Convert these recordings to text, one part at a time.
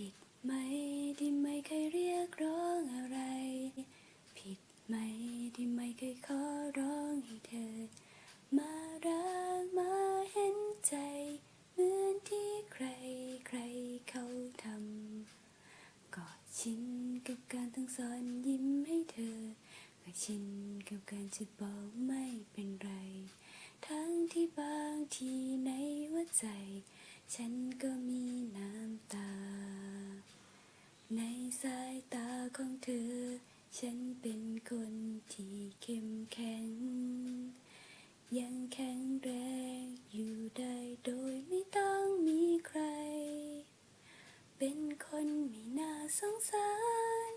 ผิดไหมที่ไม่เคยเรียกร้องอะไร ผิดไหมที่ไม่เคยขอร้องให้เธอ มารักมาเห็นใจ เหมือนที่ใครใครเขาทำก็ชินกับการต้องสอนยิ้มให้เธอก็ชินกับการจะบอกไม่เป็นไร ทั้งที่บางทีในหัวใจ ฉันก็มีน้ำตา ใน สายตาของเธอ ฉันเป็นคนที่เข้มแข็ง ยังแข็งแรงอยู่ได้โดยไม่ต้องมีใคร เป็นคนไม่น่าสงสาร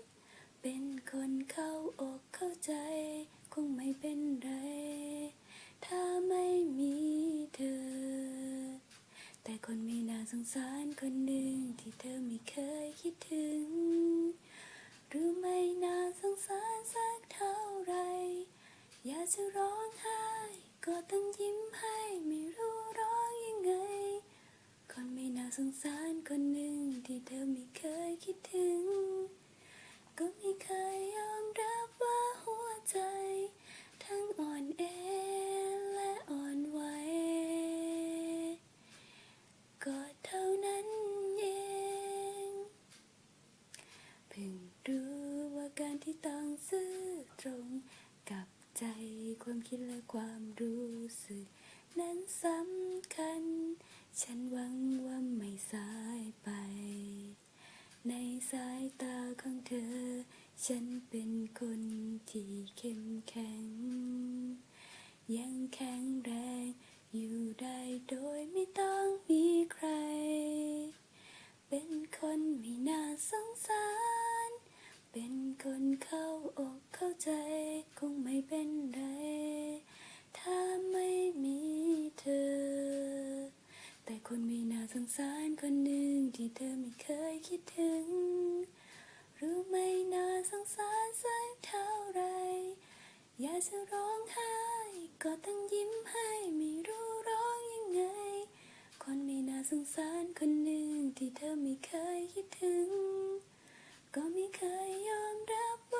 เป็นคนเข้าอกเข้าใจ คงไม่เป็นไร ถ้าไม่มีเธอ แต่คนไม่น่าสงสารคนหนึ่ง สงสารคนหนึ่งที่เธอไม่เคยคิดถึง ก็ไม่เคยยอมรับว่าหัวใจ ทั้งอ่อนแอและอ่อนไหวก็เท่านั้นเองเพิ่งรู้ว่าการที่ต้องซื่อตรงกับใจความคิดและความรู้สึก นั้นสำคัญ ฉันหวังว่าไม่สายไป ในสายตา ของเธอ ฉันเป็นคนที่เข้มแข็ง ยังแข็งแรง อยู่ได้โดยไม่ต้องมีใคร เป็นคนไม่น่าสงสาร เป็นคนเข้าอกเข้าใจ คงไม่เป็นไร ถ้าไม่มีเธอแต่คนไม่น่าสงสารคนหนึ่งที่เธอไม่เคยคิดถึง รู้ไม่น่าสงสารสักเท่าไรอยากจะร้องไห้ ก็ต้องยิ้มให้ไม่รู้ร้องยังไง คนไม่น่าสงสารคนหนึ่งที่เธอไม่เคยคิดถึง ก็ไม่เคยยอมรับว่า